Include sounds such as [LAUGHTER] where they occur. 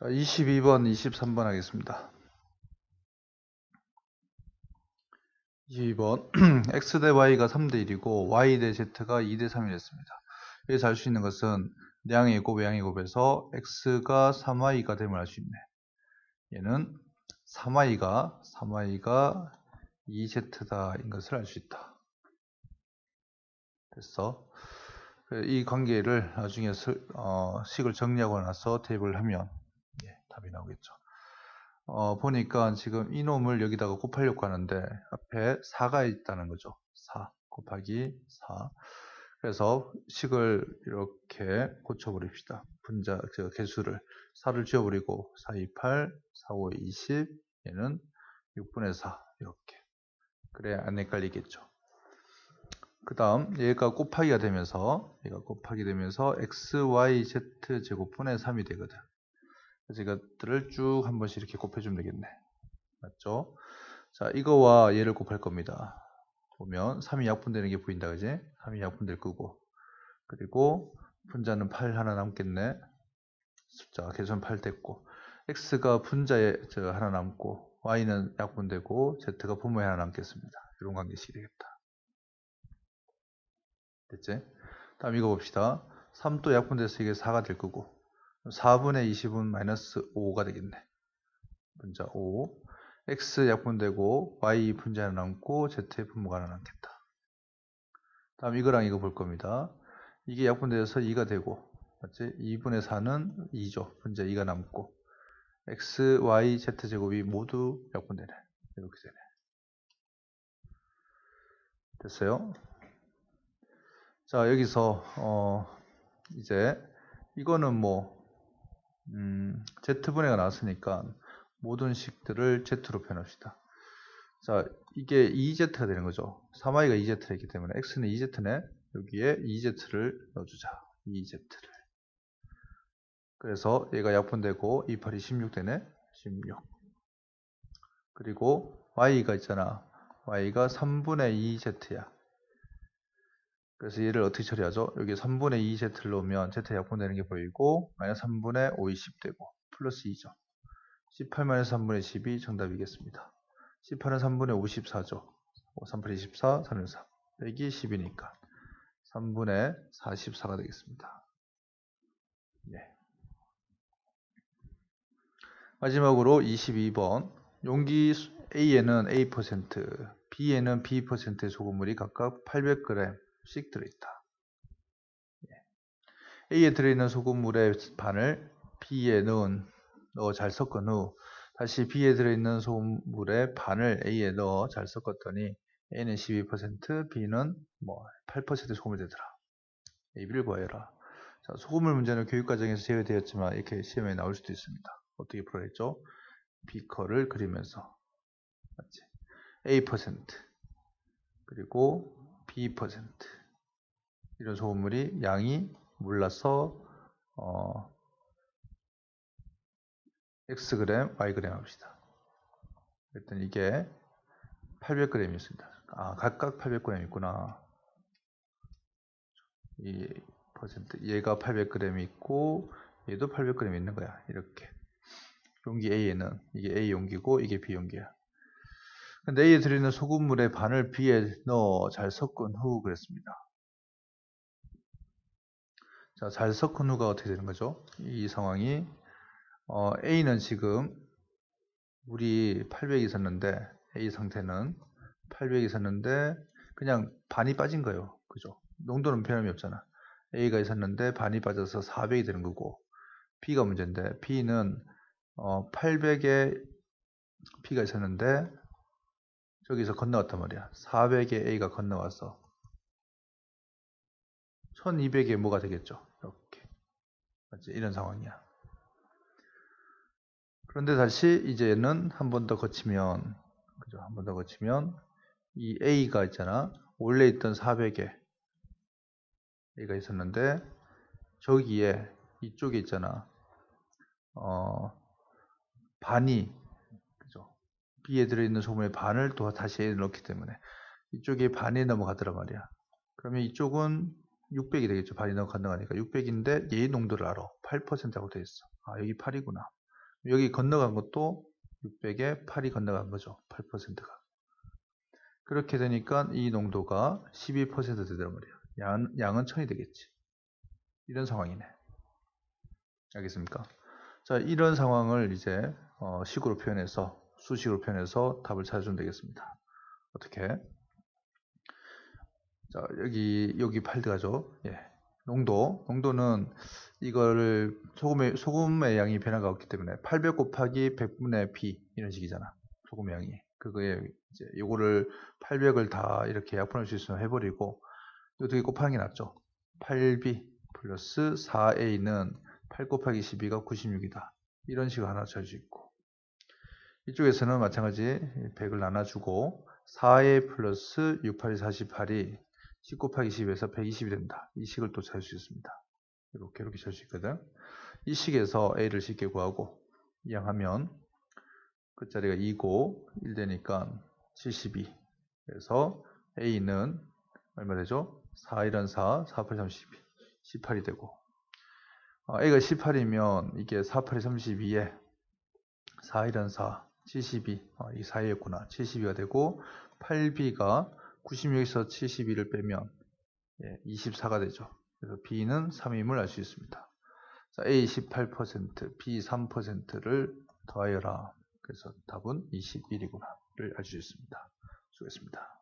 자, 22번, 23번 하겠습니다. 22번 [CLEARS THROAT] x 대 y가 3대 1이고 y 대 z가 2대 3이 됐습니다. 여기서 알 수 있는 것은 내양의 곱, 외양의 곱에서 x가 3y가 됨을 알 수 있네. 얘는 3y가 3y가 2z다인 것을 알 수 있다. 됐어. 이 관계를 나중에 스- 어, 식을 정리하고 나서 대입을 하면 예, 답이 나오겠죠. 어, 보니까 지금 이놈을 여기다가 곱하려고 하는데 앞에 4가 있다는 거죠. 4 곱하기 4. 그래서 식을 이렇게 고쳐버립시다. 분자, 저 개수를 4를 지워버리고 4, 2, 8, 4, 5, 20 얘는 6분의 4 이렇게 그래야 안 헷갈리겠죠. 그 다음 얘가 곱하기가 되면서 얘가 곱하기 되면서 x, y, z 제곱분의 3이 되거든. 그래서 이것들을 쭉 한 번씩 이렇게 곱해주면 되겠네. 맞죠? 자, 이거와 얘를 곱할 겁니다. 보면 3이 약분되는 게 보인다, 그지? 3이 약분될 거고. 그리고 분자는 8 하나 남겠네. 숫자, 개수는 8 됐고. x가 분자에 저 하나 남고, y는 약분되고, z가 분모에 하나 남겠습니다. 이런 관계식이 되겠다. 됐지? 다음 이거 봅시다. 3도 약분돼서 이게 4가 될 거고, 4분의 20은 마이너스 5가 되겠네. 분자 5. x 약분되고 y 분자 하나 남고 z의 분모가 하나 남겠다. 다음 이거랑 이거 볼 겁니다. 이게 약분돼서 2가 되고 맞지? 2분의 4는 2죠. 분자 2가 남고 x, y, z 제곱이 모두 약분되네. 이렇게 되네. 됐어요? 자 여기서 어 이제 이거는 뭐 음, z분해가 나왔으니까 모든 식들을 z로 표현합시다. 자, 이게 2z가 되는 거죠. 3i가 2z가 있기 때문에 x는 2z네. 여기에 2z를 넣어주자. 2z를. 그래서 얘가 약분되고 2, 8이 16 되네. 16. 그리고 y가 있잖아. y가 3분의 2z야. 그래서 얘를 어떻게 처리하죠? 여기 3분의 2z를 넣으면 z 약분되는 게 보이고 마이너스 3분의 5, 20 되고 플러스 2죠. 18 마이너스 3분의 10이 정답이겠습니다. 18은 3분의 54죠. 3 8 24, 3은 4. 빼기 10이니까 3분의 44가 되겠습니다. 네. 마지막으로 22번 용기 A에는 A%, B에는 B%의 소금물이 각각 800g 씩 들어있다. 예. A에 들어있는 소금물의 반을 B에 넣은 넣어 잘 섞은 후 다시 B에 들어있는 소금물의 반을 A에 넣어 잘 섞었더니 A는 12%, B는 뭐8% 소금이 되더라. A, B를 구하여라. 자, 소금물 문제는 교육과정에서 제외되었지만 이렇게 시험에 나올 수도 있습니다. 어떻게 풀어야죠? 비커를 그리면서 맞지? A% 그리고 B% 이런 소금물이 양이 몰라서 어, Xg, Yg 합시다. 그랬더니 이게 800g이었습니다. 아, 각각 800g 있구나. 이 퍼센트, 얘가 800g 있고, 얘도 800g 있는 거야. 이렇게. 용기 A에는, 이게 A 용기고, 이게 B 용기야. A에 들어있는 소금물의 반을 B에 넣어 잘 섞은 후 그랬습니다. 자, 잘 섞은 후가 어떻게 되는 거죠? 이 상황이 어, A는 지금 물이 800 있었는데 A 상태는 800 있었는데 그냥 반이 빠진 거예요. 그죠? 농도는 변함이 없잖아. A가 있었는데 반이 빠져서 400이 되는 거고 B가 문제인데 B는 어, 800에 B가 있었는데 저기서 건너왔단 말이야. 400에 A가 건너와서 1200에 뭐가 되겠죠? 이렇게. 맞지? 이런 상황이야. 그런데 다시 이제는 한 번 더 거치면 그죠? 한 번 더 거치면 이 A가 있잖아. 원래 있던 400에 A가 있었는데 저기에 이쪽에 있잖아. 어, 반이? B에 들어있는 소금의 반을 또 다시 A에 넣기 때문에 이쪽에 반이 넘어가더란 말이야. 그러면 이쪽은 600이 되겠죠. 반이 넘어간다니까 600인데 얘의 농도를 알아. 8%라고 되어 있어. 아 여기 8이구나. 여기 건너간 것도 600에 8이 건너간 거죠. 8%가. 그렇게 되니까 이 농도가 12% 되더란 말이에요. 양, 양은 1000이 되겠지. 이런 상황이네. 알겠습니까? 자, 이런 상황을 이제 어, 식으로 표현해서 수식으로 표현해서 답을 찾아주면 되겠습니다. 어떻게? 자, 여기 여기 팔드가죠. 예. 농도. 농도는 이거를 소금의 소금의 양이 변화가 없기 때문에 800 곱하기 100분의 b 이런 식이잖아. 소금의 양이. 그거에 이제 요거를 800을 다 이렇게 약분할 수 있으면 해버리고 어떻게 곱하는 게 낫죠. 8b 플러스 4a는 8 곱하기 12가 96이다. 이런 식으로 하나 잘수 있고 이쪽에서는 마찬가지 100을 나눠주고 4a 플러스 6, 8이 48이 10 곱하기 10에서 120이 된다. 이 식을 또잘수 있습니다. 이렇게 이렇게 잘수 있거든. 이 식에서 a를 쉽게 구하고 이항하면 끝자리가 2고 1 되니까 72 그래서 a는 얼마 되죠? 4, 1은 4, 4, 8, 32 18이 되고 어, a가 18이면 이게 4, 8이 32에 4, 1은 4, 72 어, 이 사이였구나 72가 되고 8b가 96에서 72를 빼면 예, 24가 되죠. 그래서 b는 3임을 알 수 있습니다. 자, a 18%, b 3%를 더하여라. 그래서 답은 21이구나를 알 수 있습니다. 수고했습니다.